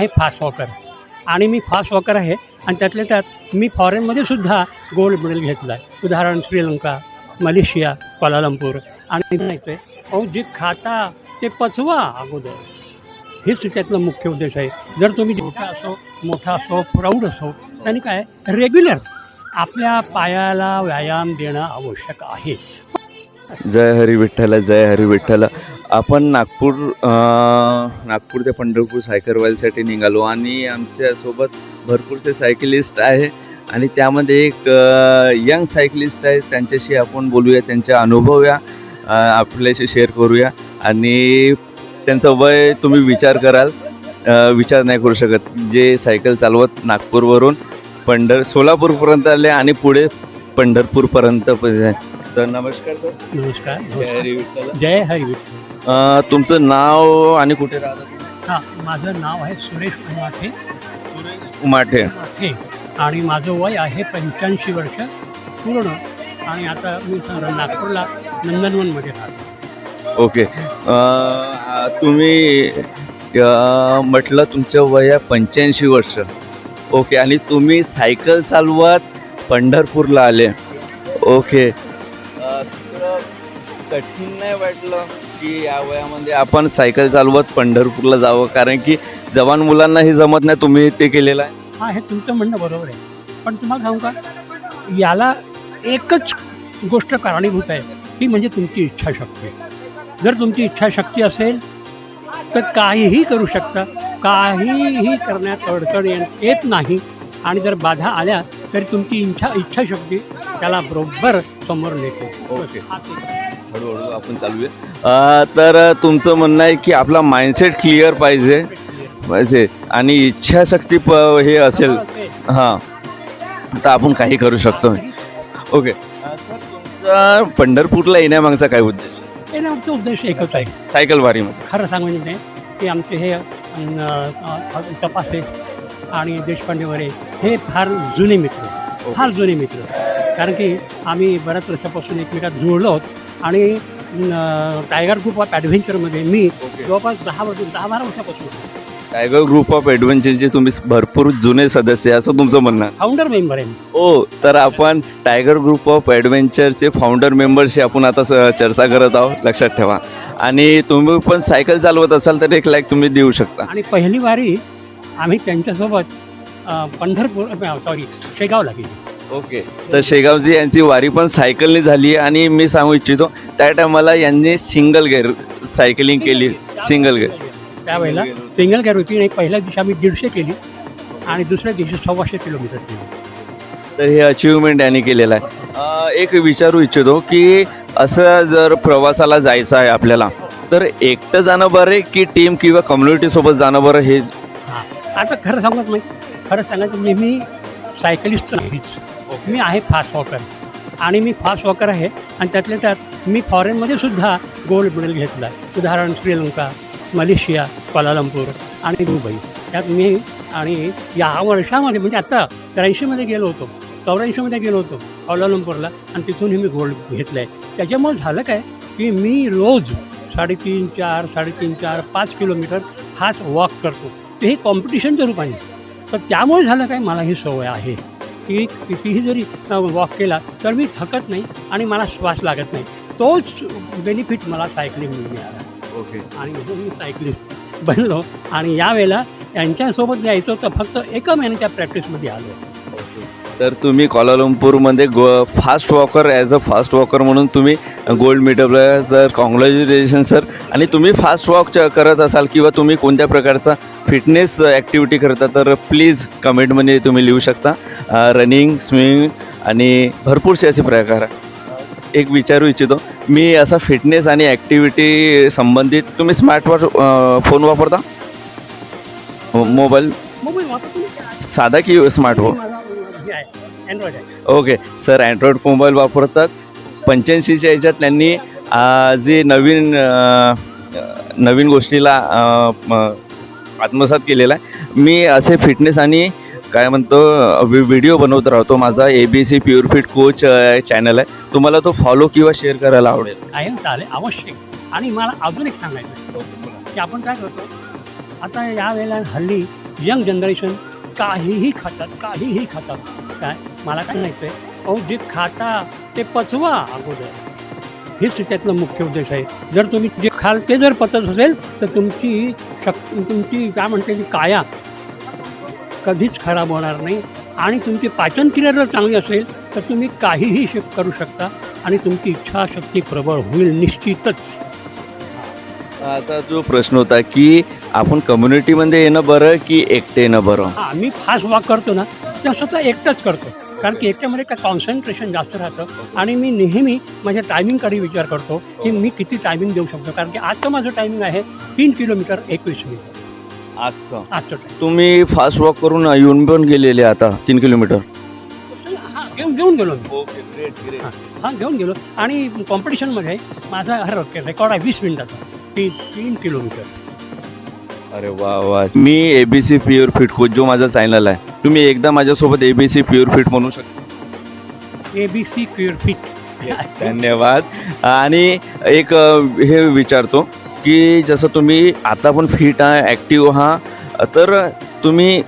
आहे fast walker आणि मी fast walker आहे आणि त्यातल्या त्यात मी फॉरेनमध्ये सुद्धा गोल्ड मेडल घेतला आहे. उदाहरण श्रीलंका मलेशिया क्वालालंपूर आणि म्हणायचं आहे अहो जे खाता ते पचवा अगोदर. हेच त्यातलं मुख्य उद्देश आहे. जर तुम्ही छोटा असो मोठा असो प्रौढ असो त्यांनी काय? रेग्युलर आपल्या पायाला व्यायाम देणं आवश्यक आहे. जय हरी विठ्ठल जय हरी विठ्ठल. आपण नागपूर नागपूर ते पंढरपूर सायकल रॉयलसाठी निघालो आणि आमच्यासोबत भरपूरसे सायकलिस्ट आहे आणि त्यामध्ये एक यंग सायकलिस्ट आहे. त्यांच्याशी आपण बोलूया त्यांचा अनुभव या आपल्याशी शेअर करूया आणि त्यांचं वय तुम्ही विचार कराल. विचार नाही करू शकत. जे सायकल चालवत नागपूरवरून पंढर सोलापूरपर्यंत आले आणि पुढे पंढरपूरपर्यंत. तर नमस्कार सर. नमस्कार जय हरी विठ्ठल जय हरी विठ्ठल अ, तुमचं नाव आणि कुठे राहता तुम्ही? हां माझं नाव आहे सुरेश उमाठे. उमाठे. उमाठे. आणि माझं वय आहे पंच्याऐंशी वर्ष पूर्ण. आणि आता मी समजा नागपूरला नंदनवनमध्ये राहतो. ओके. अ, तुम्ही अ, म्हटलं तुमचं वय आहे पंच्याऐंशी वर्ष. ओके. आणि तुम्ही सायकल चालवत पंढरपूरला आले. ओके. कठीण नाही वाटलं की या वयामध्ये आपण सायकल चालवत पंढरपूरला जावं कारण की जवान मुलांना हे जमत नाही तुम्ही ते केलेलं आहे. हा हे तुमचं म्हणणं बरोबर आहे. पण तुम्हाला सांगू का याला एकच गोष्ट कारणीभूत आहे ती म्हणजे तुमची इच्छाशक्ती जर तुमची इच्छाशक्ती असेल तर काहीही करू शकता काहीही करण्यात अडचण येत नाही. आणि जर बाधा आल्या तरी तुमची इच्छा इच्छाशक्ती त्याला बरोबर समोर नेते. ओके. हळूहळू आपण चालूया अ, तर तुमचं म्हणणं आहे की आपला माइंडसेट क्लिअर पाहिजे. पाहिजे. आणि इच्छाशक्ती प हे असेल. हां. तर आपण काही करू शकतो. ओके. सर तुमचा पंढरपूरला येण्यामागचा काय उद्देश? आहे? येण्यामागचा उद्देश एकच आहे. सायकल वारीमध्ये. खरं सांगायचं म्हणजे की आमचे हे तपासे आणि देशपांडे वगैरे हे फार जुने मित्र. फार जुने मित्र. कारण की आम्ही बऱ्याच वर्षापासून एकमेकात जुळलो आहोत. आणि टायगर ग्रुप ऑफ ॲडव्हेंचरमध्ये मी. जवळपास दहा वर्ष दहा बारा वर्षापासून टायगर ग्रुप ऑफ ॲडव्हेंचरचे तुम्ही भरपूर जुने सदस्य आहे, असं तुमचं म्हणणं. फाउंडर मेंबर आहे. ओ तर आपण टायगर ग्रुप ऑफ ॲडव्हेंचरचे फाउंडर मेंबरशी आपण आता स- चर्चा करत आहोत लक्षात ठेवा आणि तुम्ही पण सायकल चालवत असाल तर एक लाईक तुम्ही देऊ शकता आणि पहिली वारी आम्ही त्यांच्यासोबत पंढरपूर सॉरी शेगावला गेली ओके. तर शेगावची यांची वारी पण सायकलने झाली आणि मी सांगू इच्छितो त्या टायमाला यांनी सिंगल गेअर सायकलिंग केली सिंगल गेअर. त्यावेळेला सिंगल कॅर होती आणि पहिल्या दिवशी आम्ही दीडशे केली आणि दुसऱ्या दिवशी सव्वाशे किलोमीटर केली. तर हे अचिव्हमेंट यांनी केलेलं आहे. एक विचारू इच्छितो की असं जर प्रवासाला जायचं आहे आपल्याला तर एकटं जाणं बरं आहे की टीम किंवा कम्युनिटीसोबत जाणं बरं हे? आता खरं सांगत नाही खरं सांगायचं म्हणजे मी सायकलिस्ट नाहीच. मी आहे फास्ट वॉकर आणि मी फास्ट वॉकर आहे आणि त्यातल्या त्यात मी फॉरेनमध्ये सुद्धा गोल्ड मेडल घेतला आहे. उदाहरण श्रीलंका मलेशिया क्वालालंपूर आणि दुबई. त्यात मी आणि या वर्षामध्ये म्हणजे आता त्र्याऐंशीमध्ये गेलो होतो चौऱ्याऐंशीमध्ये गेलो होतो क्वालालंपूरला आणि तिथूनही मी गोल्ड घेतलं आहे त्याच्यामुळे झालं काय की मी रोज साडेतीन चार साडेतीन चार पाच किलोमीटर फास्ट वॉक करतो. ते हे कॉम्पिटिशनच्या रूपाने तर त्यामुळे झालं काय? मला ही सवय आहे. की कितीही जरी वॉक केला तर मी थकत नाही आणि मला श्वास लागत नाही. तोच बेनिफिट मला सायकलिंग मिळाला. ओके आणि म्हणून मी सायकलिस्ट बनलो. आणि यावेळेला यांच्यासोबत यायचं तर फक्त एका महिन्याच्या प्रॅक्टिसमध्ये आलो. तर तुम्ही कोलालंपूरमध्ये go fast walker as a fast walker म्हणून तुम्ही गोल्ड मिळवलं तर कॉंग्रॅच्युलेशन सर आणि तुम्ही फास्ट वॉक करत असाल किंवा तुम्ही कोणत्या प्रकारचा फिटनेस ॲक्टिव्हिटी करता तर प्लीज कमेंटमध्ये तुम्ही लिहू शकता. रनिंग स्विमिंग आणि भरपूरसे असे प्रकार. एक विचारू इच्छितो मी असा फिटनेस आणि ॲक्टिव्हिटी संबंधित तुम्ही स्मार्ट वॉच फोन वापरता? मोबाईल. साधा की स्मार्ट माझा आहे अँड्रॉइड आहे. ओके सर अँड्रॉइड मोबाईल वापरतात. पंच्याऐंशीच्या ह्याच्यात त्यांनी जे नवीन नवीन गोष्टीला आत्मसात केलेला आहे. मी असे फिटनेस आणि काय म्हणतो व्हि- व्हिडिओ बनवत राहतो. माझा A B C pure fit coach channel आहे. तुम्हाला तो फॉलो किंवा शेअर करायला आवडेल. आहे चालेल आवश्यक आणि मला अजून एक सांगायचं आहे. की आपण काय करतो आता या वेळेला हल्ली यंग जनरेशन काहीही खातात काहीही खातात. काय? मला काय म्हणायचं आहे अहो जे खाता ते पचवा अगोदर. हेच त्यातला मुख्य उद्देश आहे. जर तुम्ही जे खाल ते जर पचत असेल तर तुमची शक तुमची काय म्हणते ती काया कधीच खराब होणार नाही. आणि तुमची पाचनक्रिया जर चांगली असेल तर तुम्ही काहीही शक करू शकता आणि तुमची इच्छाशक्ती प्रबळ होईल निश्चितच. असा जो प्रश्न होता की आपण कम्युनिटीमध्ये येणं बरं की एकटे येणं बरं? हां मी फास्ट वॉक करतो ना ते स्वतः एकटाच करतो. कारण की एकट्यामध्ये काय कॉन्सन्ट्रेशन जास्त राहतं. आणि मी नेहमी माझ्या टायमिंगकडे विचार करतो की मी किती टायमिंग देऊ शकतो. कारण की आजचं माझं टायमिंग आहे तीन किलोमीटर एकवीस मिनिट आजचं. आजचं तुम्ही फास्ट वॉक करून येऊन पण गेलेले आता तीन किलोमीटर हां घेऊन घेऊन गेलो मी. ओके ग्रेट ग्रेट हां घेऊन गेलो. आणि कॉम्पिटिशनमध्ये माझा हा रेकॉर्ड आहे वीस मिनिटाचा तीन तीन किलोमीटर अरे वा वा. मी एबीसी प्युअर फिट कोच जो माझा चॅनल आहे. तुम्ही एकदा माझ्यासोबत एबीसी प्युअर फिट म्हणू शकता A B C cure fit धन्यवाद. आणि एक हे विचारतो की जसं तुम्ही आता पण फिट आहे ॲक्टिव्ह हा तर तुम्ही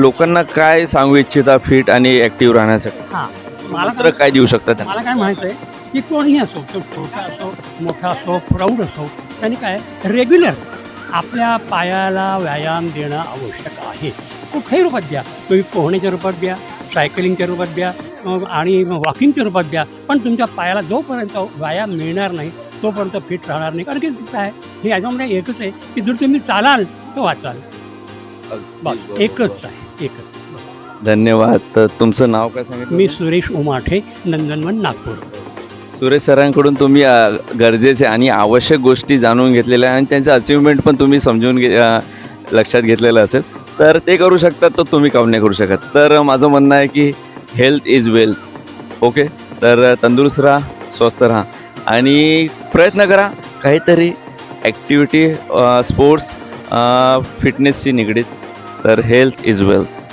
लोकांना काय सांगू इच्छिता फिट आणि ॲक्टिव्ह राहण्यासाठी? हां मला तर काय देऊ शकता त्यांना? मला काय म्हणायचं आहे की कोणीही असो तो छोटा असो मोठा असो प्रौढ असो त्यांनी काय रेग्युलर आपल्या पायाला व्यायाम देणं आवश्यक आहे. कुठल्याही रूपात द्या. तुम्ही पोहण्याच्या रूपात द्या सायकलिंगच्या रूपात द्या आणि वॉकिंगच्या रूपात द्या. पण तुमच्या पायाला जोपर्यंत व्यायाम मिळणार नाही तोपर्यंत फिट राहणार नाही. कारण की काय हे याच्यामध्ये एकच आहे की जर तुम्ही चालाल तर वाचाल. बस. एकच आहे. एकच. धन्यवाद. तर तुमचं नाव काय सांगितलं? मी सुरेश उमाठे नंदनवन नागपूर. सुरेश सरांकडून तुम्ही गरजेचे आणि आवश्यक गोष्टी जाणून घेतलेल्या आणि त्यांचं अचिव्हमेंट पण तुम्ही समजून घे लक्षात घेतलेलं असेल. तर ते करू शकतात तर तुम्ही काम नाही करू शकत. तर माझं म्हणणं आहे की हेल्थ इज वेल्थ ओके तर तंदुरुस्त राहा स्वस्थ राहा. आणि प्रयत्न करा काहीतरी ॲक्टिव्हिटी स्पोर्ट्स फिटनेसशी निगडीत. तर हेल्थ इज वेल्थ